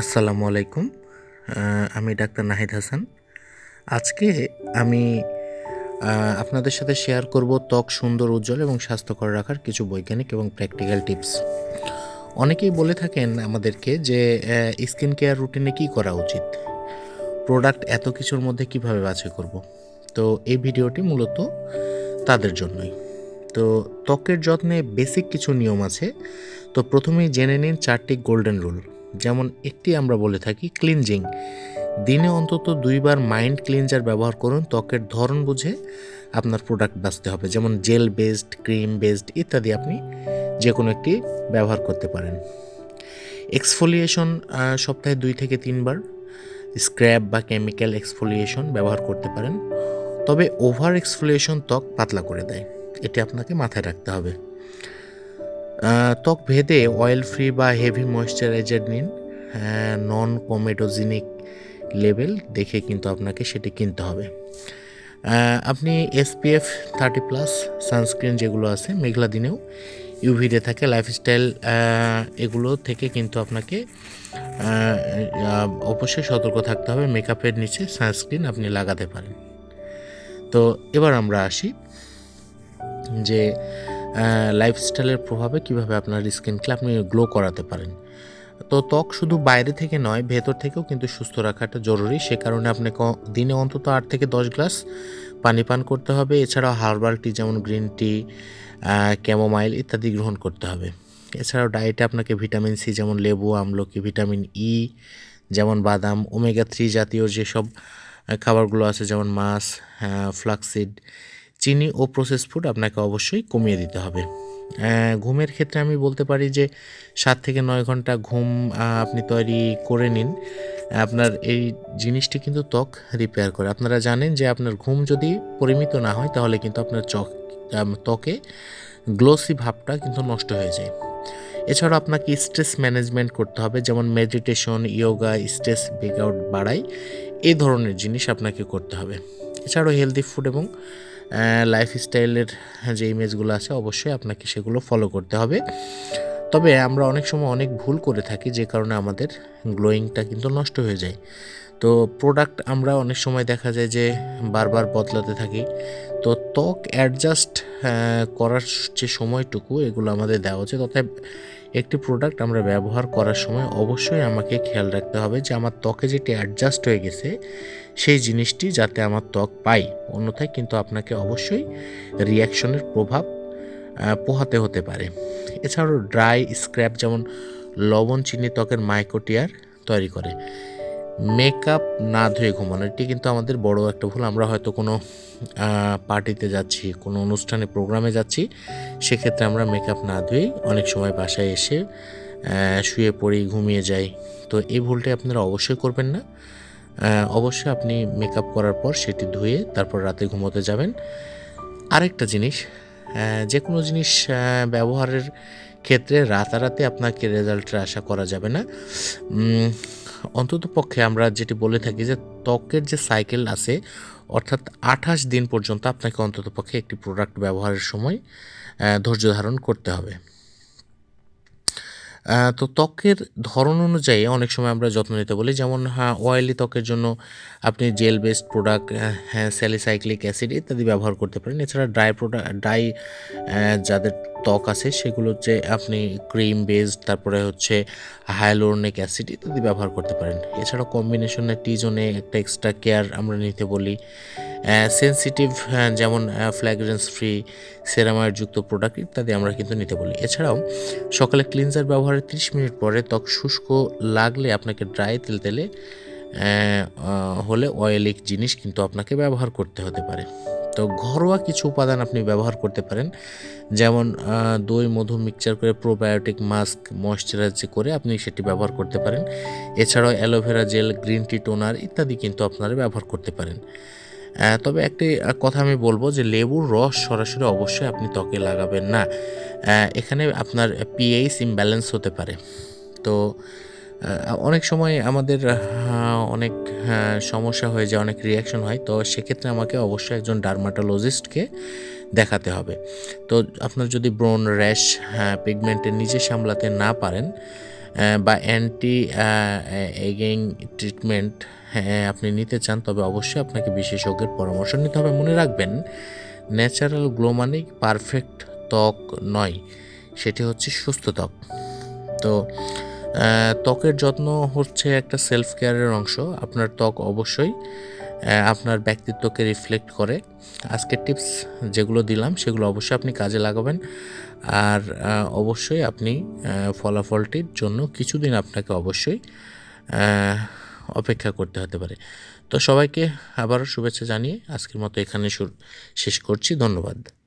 আসসালামু আলাইকুম। আমি ডাক্তার নাহিদ হাসান। আজকে আমি আপনাদের সাথে শেয়ার করব ত্বক সুন্দর, উজ্জ্বল এবং স্বাস্থ্যকর রাখার কিছু বৈজ্ঞানিক এবং প্র্যাকটিক্যাল টিপস অনেকেই বলে থাকেন আমাদেরকে যে স্কিন কেয়ার রুটিনে কী করা উচিত? প্রোডাক্ট এত কিছুর মধ্যে কীভাবে বাছাই করব? তো এই ভিডিওটি মূলত তাদের জন্যই। তো ত্বকের যত্নে বেসিক কিছু নিয়ম আছে। তো প্রথমেই জেনে নিন চারটি গোল্ডেন রুল যেমন একটি আমরা বলে থাকি ক্লিনজিং দিনে অন্তত দুইবার মাইন্ড ক্লিনজার ব্যবহার করুন, ত্বকের ধরন বুঝে আপনার প্রোডাক্ট বাঁচতে হবে। যেমন জেল বেসড ক্রিম বেসড ইত্যাদি আপনি যে কোনো একটি ব্যবহার করতে পারেন। এক্সফোলিয়েশন সপ্তাহে দুই থেকে তিনবার স্ক্র্যাব বা কেমিক্যাল এক্সফোলিয়েশন ব্যবহার করতে পারেন। তবে ওভার এক্সফোলিয়েশন ত্বক পাতলা করে দেয়। এটি আপনাকে মাথায় রাখতে হবে। ত্বক ভেদে অয়েল ফ্রি বা হেভি ময়েশ্চারাইজার নিন। নন কমেডোজিনিক লেভেল দেখে কিন্তু আপনাকে সেটি কিনতে হবে। আপনি এসপিএফ থার্টি প্লাস সানস্ক্রিন যেগুলো আছে, মেঘলা দিনেও ইউভিতে থাকে লাইফস্টাইল এগুলো থেকে কিন্তু আপনাকে অবশ্যই সতর্ক থাকতে হবে। মেকআপের নিচে সানস্ক্রিন আপনি লাগাতে পারেন। তো এবার আমরা আসি যে লাইফস্টাইলের প্রভাবে কীভাবে আপনার স্কিনকে আপনি গ্লো করাতে পারেন। তো ত্বক শুধু বাইরে থেকে নয়, ভেতর থেকেও কিন্তু সুস্থ রাখাটা জরুরি। সে কারণে আপনাকে দিনে অন্তত আট থেকে দশ গ্লাস পানি পান করতে হবে। এছাড়াও হার্বাল টি যেমন গ্রিন টি ক্যামোমাইল ইত্যাদি গ্রহণ করতে হবে। এছাড়াও ডায়েটে আপনাকে ভিটামিন সি যেমন লেবু, আমলকি ভিটামিন ই যেমন বাদাম ওমেগা থ্রি জাতীয় যেসব খাবারগুলো আছে যেমন মাছ ফ্লাক্সিড চিনি ও প্রসেস ফুড আপনাকে অবশ্যই কমিয়ে দিতে হবে। ঘুমের ক্ষেত্রে আমি বলতে পারি যে সাত থেকে নয় ঘণ্টা ঘুম আপনি তৈরি করে নিন। আপনার এই জিনিসটি কিন্তু ত্বক রিপেয়ার করে। আপনারা জানেন যে আপনার ঘুম যদি পরিমিত না হয়, তাহলে কিন্তু আপনার চক ত্বকে গ্লোসি ভাবটা কিন্তু নষ্ট হয়ে যায়। এছাড়া আপনাকে স্ট্রেস ম্যানেজমেন্ট করতে হবে, যেমন মেডিটেশন ইয়োগা স্ট্রেস ব্রেকআউট বাড়ায়। এই ধরনের জিনিস আপনাকে করতে হবে। এছাড়াও হেলদি ফুড এবং লাইফস্টাইলের যে ইমেজগুলো আছে, অবশ্যই আপনাকে সেগুলো ফলো করতে হবে। তবে আমরা অনেক সময় অনেক ভুল করে থাকি, যে কারণে আমাদের গ্লোয়িংটা কিন্তু নষ্ট হয়ে যায়। তো প্রোডাক্ট আমরা অনেক সময় দেখা যায় যে বারবার বদলাতে থাকি। তো ত্বক অ্যাডজাস্ট করার যে সময়টুকু এগুলো আমাদের দেওয়া উচিত। অর্থাৎ একটি প্রোডাক্ট আমরা ব্যবহার করার সময় অবশ্যই আমাকে খেয়াল রাখতে হবে যে আমার ত্বকে যেটি অ্যাডজাস্ট হয়ে গেছে, সেই জিনিসটি যাতে আমার ত্বক পাই অন্যথায় কিন্তু আপনাকে অবশ্যই রিয়াকশনের প্রভাব পোহাতে হতে পারে। এছাড়াও ড্রাই স্ক্র্যাপ যেমন লবণ চিনি ত্বকের মাইকোটিয়ার তৈরি করে। মেকআপ না ধুয়ে ঘুমানো, এটি কিন্তু আমাদের বড় একটা ভুল। আমরা হয়তো কোনো পার্টিতে যাচ্ছি, কোনো অনুষ্ঠানে, প্রোগ্রামে যাচ্ছি, সেক্ষেত্রে আমরা মেকআপ না ধুয়েই অনেক সময় বাসায় এসে শুয়ে পড়ি ঘুমিয়ে যাই। তো এই ভুলটি আপনারা অবশ্যই করবেন না। অবশ্যই আপনি মেকআপ করার পর সেটি ধুয়ে তারপর রাতে ঘুমোতে যাবেন। আরেকটা জিনিস যে কোনো জিনিস ব্যবহারের ক্ষেত্রে রাতারাতি আপনাকে রেজাল্টের আশা করা যাবে না। অন্তত পক্ষে আমরা যেটি বলে থাকি যে ত্বকের যে সাইকেল আছে, অর্থাৎ আঠাশ দিন পর্যন্ত আপনাকে অন্তত পক্ষে একটি প্রোডাক্ট ব্যবহারের সময় ধৈর্য ধারণ করতে হবে। তো ত্বকের ধরন অনুযায়ী অনেক সময় আমরা যত্ন নিতে বলি। যেমন হ্যাঁ অয়েলি ত্বকের জন্য আপনি জেল বেসড প্রোডাক্ট হ্যাঁ স্যালিসাইক্লিক অ্যাসিড ইত্যাদি ব্যবহার করতে পারেন। এছাড়া ড্রাই প্রোডাক্ট ড্রাই যাদের ত্বক আছে, সেগুলো হচ্ছে আপনি ক্রিম বেসড তারপরে হচ্ছে হায়ালোরনিক অ্যাসিড ইত্যাদি ব্যবহার করতে পারেন। এছাড়া কম্বিনেশনের টি জোনে একটা এক্সট্রা কেয়ার আমরা নিতে বলি। সেন্সিটিভ যেমন ফ্ল্যাগ্রেন্স ফ্রি সেরামাইড যুক্ত প্রোডাক্ট ইত্যাদি আমরা কিন্তু নিতে বলি। এছাড়াও, সকালে ক্লিনজার ব্যবহারের 30 মিনিট পরে ত্বক শুষ্ক লাগলে আপনাকে ড্রাই তেল তেলে হলে অয়েলিক জিনিস কিন্তু আপনাকে ব্যবহার করতে হতে পারে। তো ঘরোয়া কিছু উপাদান আপনি ব্যবহার করতে পারেন। যেমন দই, মধু মিক্সচার করে প্রোবায়োটিক মাস্ক ময়শ্চারাইজ করে আপনি সেটি ব্যবহার করতে পারেন। এছাড়াও aloe vera gel green tea toner ইত্যাদি কিন্তু আপনারা ব্যবহার করতে পারেন। তবে একটি কথা আমি বলব যে লেবুর রস সরাসরি অবশ্যই আপনি ত্বকে লাগাবেন না। এখানে আপনার পিএইচ ইমব্যালেন্স হতে পারে। তো অনেক সময় আমাদের অনেক সমস্যা হয়ে যায়, অনেক রিয়াকশন হয়, তো সেক্ষেত্রে আমাকে অবশ্যই একজন ডার্মাটোলজিস্টকে দেখাতে হবে। তো আপনার যদি ব্রন র্যাশ পিগমেন্টের নিজে সামলাতে না পারেন বা অ্যান্টি এগেইং ট্রিটমেন্ট আপনি নিতে চান, তবে অবশ্যই আপনাকে বিশেষজ্ঞের পরামর্শ নিতে হবে। মনে রাখবেন ন্যাচারাল গ্লো মানে পারফেক্ট ত্বক নয়, সেটি হচ্ছে সুস্থ ত্বক। তো ত্বকের যত্ন হচ্ছে একটা সেলফ কেয়ারের অংশ। আপনার ত্বক অবশ্যই আপনার ব্যক্তিত্বকে রিফ্লেক্ট করে। আজকের টিপস যেগুলো দিলাম, সেগুলো অবশ্যই আপনি কাজে লাগাবেন। আর অবশ্যই আপনি ফলাফলটির জন্য কিছুদিন আপনাকে অবশ্যই অপেক্ষা করতে হতে পারে। তো সবাইকে আবারও শুভেচ্ছা জানিয়ে আজকের মতো এখানে শেষ করছি। ধন্যবাদ।